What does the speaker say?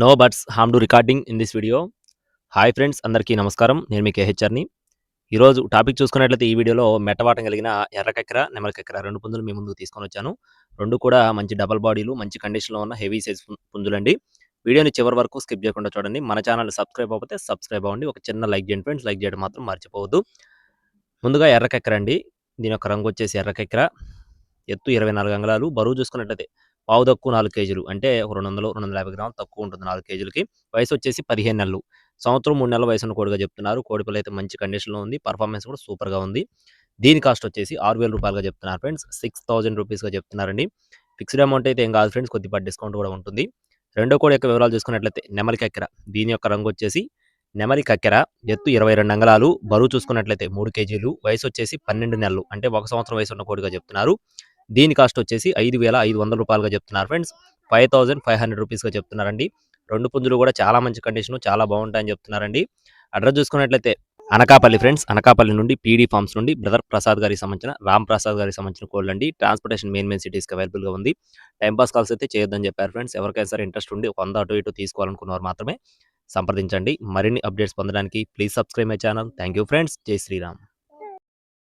No birds harm do recording in this video. Hi friends అందరికీ నమస్కారం. నేను మీ కేహెచ్ఆర్ని ఈరోజు టాపిక్ చూసుకున్నట్లయితే ఈ వీడియోలో మెట్టవాటం కలిగిన ఎర్రకెక్కర నెమలకెక్కర రెండు పుంజులు మీ ముందుకు తీసుకొని వచ్చాను. రెండు కూడా మంచి డబల్ బాడీలు మంచి కండిషన్లో ఉన్న హెవీ సైజ్ పుంజులండి. వీడియోని చివరి వరకు స్కిప్ చేయకుండా చూడండి. మన ఛానల్ సబ్స్క్రైబ్ అవ్వకపోతే సబ్స్క్రైబ్ అవ్వండి. ఒక చిన్న లైక్ చేయండి ఫ్రెండ్స్ లైక్ చేయడం మాత్రం మర్చిపోవద్దు. ముందుగా ఎర్రకెక్కర అండి. దీని యొక్క రంగు వచ్చేసి ఎర్రకెక్కర ఎత్తు ఇరవై నాలుగు అంగళాలు. బరువు చూసుకున్నట్లయితే పావు తక్కువ నాలుగు కేజీలు. అంటే ఒక రెండు వందలు రెండు వందల యాభై గ్రాములు తక్కువ ఉంటుంది నాలుగు కేజీలకి. వయసు వచ్చేసి పదిహేను నెలలు. సంవత్సరం మూడు నెలల వయసు ఉన్న కోడిగా చెప్తున్నారు. కోడిపిల్ల అయితే మంచి కండిషన్లో ఉంది. పర్ఫార్మెన్స్ కూడా సూపర్గా ఉంది. దీని కాస్ట్ వచ్చేసి ఆరు వేల రూపాయలుగా చెప్తున్నారు ఫ్రెండ్స్. సిక్స్ థౌసండ్ రూపీస్గా చెప్తున్నారండి. ఫిక్స్డ్ అమౌంట్ అయితే ఏం కాదు ఫ్రెండ్స్. కొద్దిపాటి డిస్కౌంట్ కూడా ఉంటుంది. రెండో కోడి యొక్క వివరాలు చూసుకున్నట్లయితే నెమలి కక్కెర. దీని యొక్క రంగు వచ్చేసి నెమలి కక్కెర. ఎత్తు ఇరవై రెండు అంగళాలు. బరువు చూసుకున్నట్లయితే మూడు కేజీలు. వయసు వచ్చేసి పన్నెండు నెలలు. అంటే ఒక సంవత్సరం వయసు ఉన్న కోడిగా చెప్తున్నారు. దీని కాస్ట్ వచ్చేసి ఐదు వేల ఐదు వందల రూపాయలుగా చెప్తున్నారు friends. Five thousand five hundred రూపీస్గా చెప్తున్నారండి. రెండు పుంజులు కూడా చాలా మంచి కండిషన్ చాలా బాగుంటాయని చెప్తున్నారండి. అడ్రస్ చూసుకున్నట్లయితే అనకాపల్లి ఫ్రెండ్స్. అనకాపల్లి నుండి పీడీ ఫార్మ్స్ నుండి బ్రదర్ ప్రసాద్ గారికి సంబంధించిన రామ్ ప్రసాద్ గారికి సంబంధించిన కోళ్ళు అండి. ట్రాన్స్పోర్టేషన్ మెయిన్ మెయిన్ సిటీస్కి అవైలబుల్గా ఉంది. టైం పాస్ కాల్స్ అయితే చేయొద్దని చెప్పారు ఫ్రెండ్స్. ఎవరికైనా సరే ఇంట్రెస్ట్ ఉండి ఒక వంద అటు ఇటు తీసుకోవాలనుకున్నవారు మాత్రమే సంప్రదించండి. మరిన్ని అప్డేట్స్ పొందడానికి please subscribe my channel thank you friends జై శ్రీరామ్.